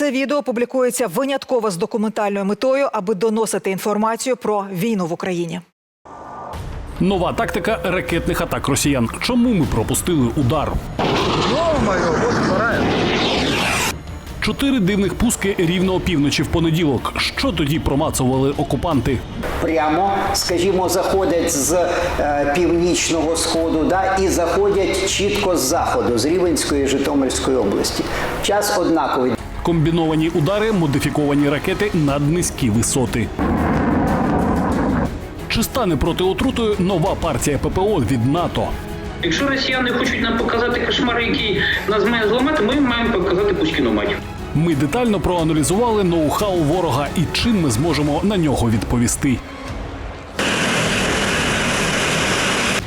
Це відео публікується винятково з документальною метою, аби доносити інформацію про війну в Україні. Нова тактика ракетних атак росіян. Чому ми пропустили удар? Чотири дивних пуски рівно опівночі в понеділок. Що тоді промацували окупанти? прямо, скажімо, заходять з е, північного сходу, да, і заходять чітко з заходу, з Рівенської Житомирської області. Час однаковий. Комбіновані удари, модифіковані ракети наднизькі висоти. Чи стане проти отрутою нова партія ППО від НАТО? Якщо росіяни хочуть нам показати кошмар, який нас має зламати, ми маємо показати Пушкіну мать. Ми детально проаналізували ноу-хау ворога і чим ми зможемо на нього відповісти.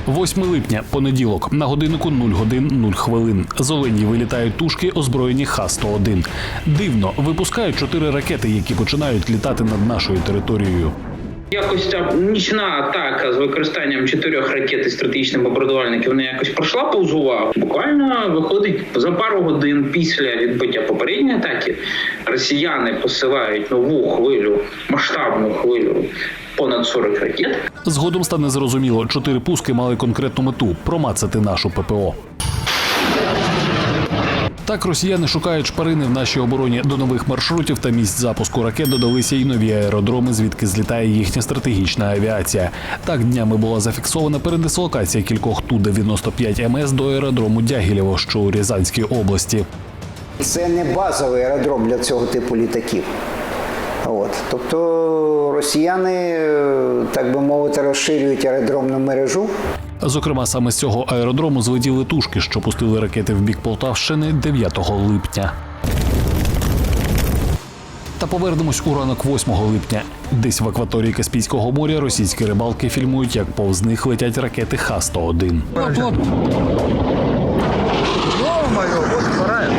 8 липня, понеділок, на годиннику 0 годин 0 хвилин. З Олені вилітають тушки, озброєні Х-101. Дивно, випускають чотири ракети, які починають літати над нашою територією. Якось ця нічна атака з використанням чотирьох ракет і стратегічних бомбардувальників вона якось пройшла повз увагу. Буквально виходить за пару годин після відбиття попередньої атаки. Росіяни посилають нову хвилю, масштабну хвилю понад 40 ракет. Згодом стане зрозуміло, чотири пуски мали конкретну мету промацати нашу ППО. Так росіяни шукають шпарини в нашій обороні до нових маршрутів та місць запуску ракет додалися й нові аеродроми, звідки злітає їхня стратегічна авіація. Так днями була зафіксована передислокація кількох Ту-95 МС до аеродрому Дягілєво, що у Рязанській області. Це не базовий аеродром для цього типу літаків. От. Тобто росіяни, е, так би мовити, розширюють аеродромну мережу. Зокрема, саме з цього аеродрому злетіли тушки, що пустили ракети в бік Полтавщини 9 липня. Та повернемось у ранок 8 липня. Десь в акваторії Каспійського моря російські рибалки фільмують, як повз них летять ракети Х-101. Ё-моё, вот вторая.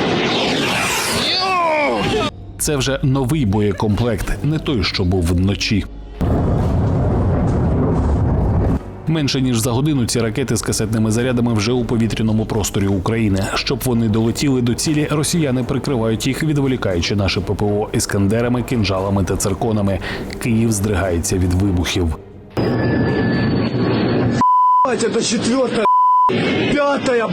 Це вже новий боєкомплект, не той, що був вночі. Менше ніж за годину ці ракети з касетними зарядами вже у повітряному просторі України. Щоб вони долетіли до цілі, росіяни прикривають їх, відволікаючи наше ППО іскандерами, кинжалами та цирконами. Київ здригається від вибухів. Блять, это четвертая, пятая,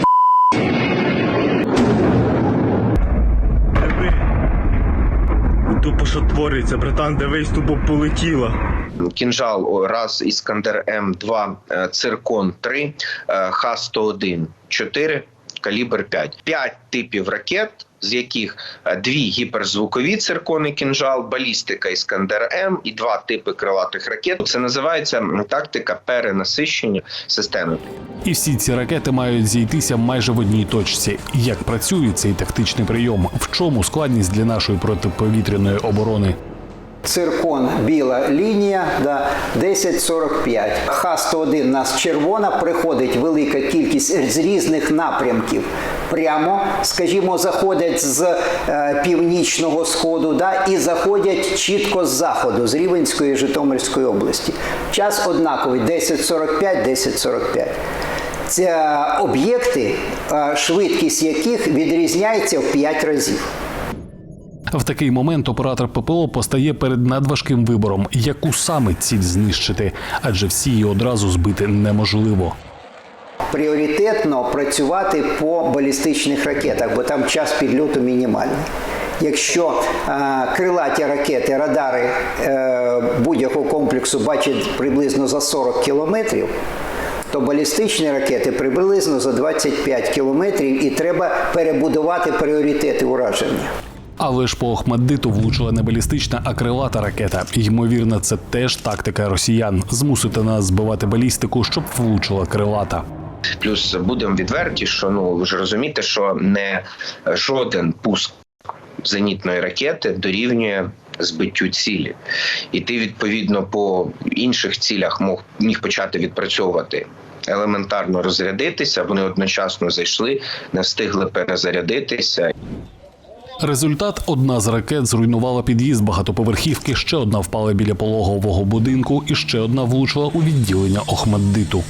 Тупо що твориться, братан, дивись, тупо полетіло. Кінжал раз Іскандер М2, е, Циркон 3, е, Х-101 4, калібр 5. П'ять типів ракет, з яких е, дві гіперзвукові циркони кінжал, балістика Іскандер М і два типи крилатих ракет. Це називається тактика перенасищення системи. І всі ці ракети мають зійтися майже в одній точці. Як працює цей тактичний прийом? В чому складність для нашої протиповітряної оборони? Циркон біла лінія, да, 1045. Х-101 у нас червона, приходить велика кількість з різних напрямків. Прямо, скажімо, заходять з е, північного сходу да, і заходять чітко з заходу, з Рівенської Житомирської області. Час однаковий 1045-1045. Це об'єкти, е, швидкість яких відрізняється в 5 разів. В такий момент оператор ППО постає перед надважким вибором, яку саме ціль знищити, адже всі її одразу збити неможливо. пріоритетно працювати по балістичних ракетах, бо там час підльоту мінімальний. Якщо е, крилаті ракети, радари е, будь-якого комплексу бачать приблизно за 40 кілометрів, то балістичні ракети приблизно за 25 кілометрів, і треба перебудувати пріоритети ураження. Але ж по Охмаддиту влучила не балістична, а крилата ракета. Ймовірно, це теж тактика росіян змусити нас збивати балістику, щоб влучила крилата. Плюс будемо відверті, що ну ви ж розумієте, що не жоден пуск зенітної ракети дорівнює збиттю цілі, і ти відповідно по інших цілях мог міг почати відпрацьовувати. Елементарно розрядитися, вони одночасно зайшли, не встигли перезарядитися. Результат: одна з ракет зруйнувала під'їзд багатоповерхівки, ще одна впала біля пологового будинку, і ще одна влучила у відділення Охмаддиту.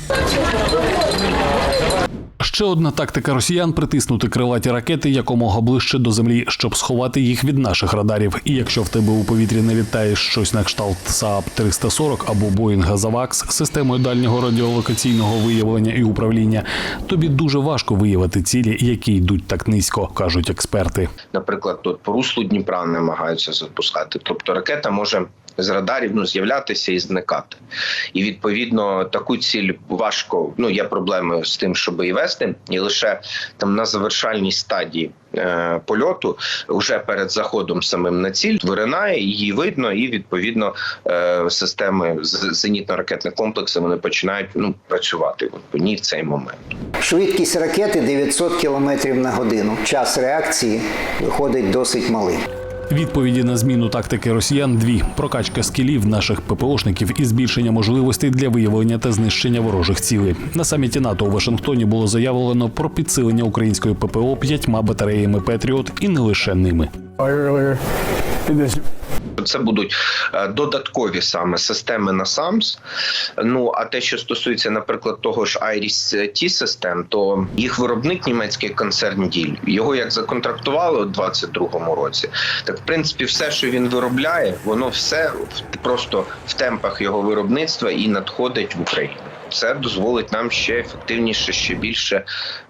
Ще одна тактика росіян притиснути крилаті ракети якомога ближче до землі, щоб сховати їх від наших радарів. І якщо в тебе у повітрі не літає щось на кшталт СААП 340 або Боїнга Завакс системою дальнього радіолокаційного виявлення і управління, тобі дуже важко виявити цілі, які йдуть так низько, кажуть експерти. наприклад, тут по руслу Дніпра намагаються запускати. Тобто ракета може з радарів ну з'являтися і зникати. І відповідно таку ціль важко. Ну є проблеми з тим, щоб її вести, і лише там на завершальній стадії. е, Польоту вже перед заходом самим на ціль виринає, її видно, і відповідно е, системи зенітно-ракетних комплексів вони починають ну працювати от по в цей момент. Швидкість ракети 900 км на годину. Час реакції виходить досить малий. Відповіді на зміну тактики росіян дві: прокачка скілів наших ППОшників і збільшення можливостей для виявлення та знищення ворожих цілей. На саміті НАТО у Вашингтоні було заявлено про підсилення української ППО п'ятьма батареями Петріот і не лише ними. Це будуть е, додаткові саме системи на САМС. Ну а те, що стосується, наприклад, того ж Iris T систем, то їх виробник німецький концерн Діль його як законтрактували у 22-му році. Так, в принципі, все, що він виробляє, воно все просто в темпах його виробництва і надходить в Україну. Це дозволить нам ще ефективніше, ще більше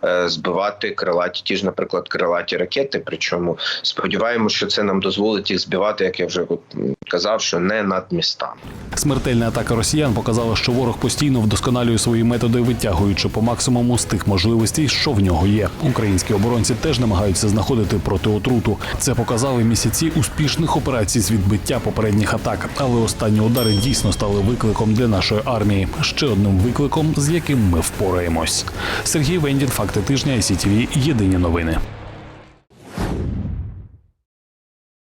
е, збивати крилаті, ті ж, наприклад, крилаті ракети. Причому сподіваємося, що це нам дозволить їх збивати, як я вже от, казав, що не над містами. Смертельна атака росіян показала, що ворог постійно вдосконалює свої методи, витягуючи по максимуму з тих можливостей, що в нього є. Українські оборонці теж намагаються знаходити протиотруту. Це показали місяці успішних операцій з відбиття попередніх атак. Але останні удари дійсно стали викликом для нашої армії. Ще одним викликом, з яким ми впораємось. Сергій Вендін, факти тижня, ICTV, Єдині новини.